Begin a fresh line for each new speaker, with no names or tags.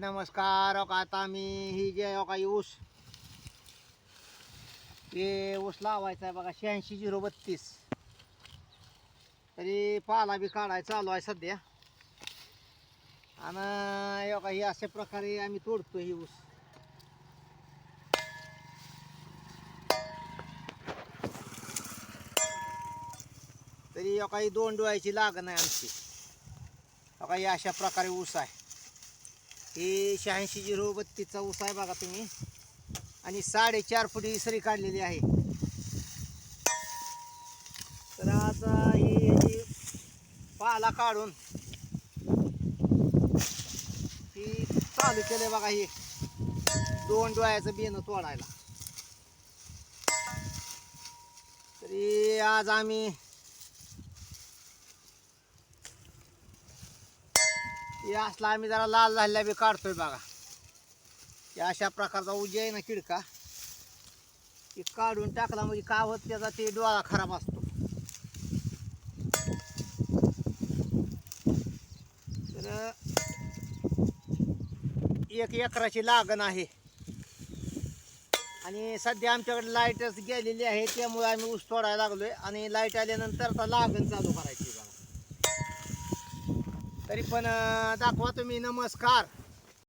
नमस्कार हो आता आम्ही ही जे हो का ही ऊस. ते ऊस लावायचा आहे बघा शहाऐंशी झिरो बत्तीस. तरी पाला बी काढायचा चालू आहे सध्या. आणि हो का ही अशा प्रकारे आम्ही तोडतो ही ऊस. तरी हो ही दोन डोळ्याची लागण आहे आमची. हो ही अशा प्रकारे ऊस आहे. ही शहाऐंशी झिरो बत्तीसचा ऊस आहे बघा तुम्ही. आणि साडेचार फुटी सरी काढलेली आहे. तर आता ही पाला काढून ही चालू केलं बघा हे. दोन डोळ्याचं बेनं तोडायला. तरी आज आम्ही हे असला आम्ही जरा लाल झालेला बी काढतोय बघा. या अशा प्रकारचा उजे आहे ना किडका ते काढून टाकला म्हणजे काय होत त्याचा ते डोळा खराब असतो. तर एक एकराची लागण आहे. आणि सध्या आमच्याकडे लाईटच गेलेली आहे त्यामुळे आम्ही ऊस तोडायला लागलोय. आणि लाइट आल्यानंतर आता लागण चालू करायची. तरी पण दाखवा तुम्ही. नमस्कार.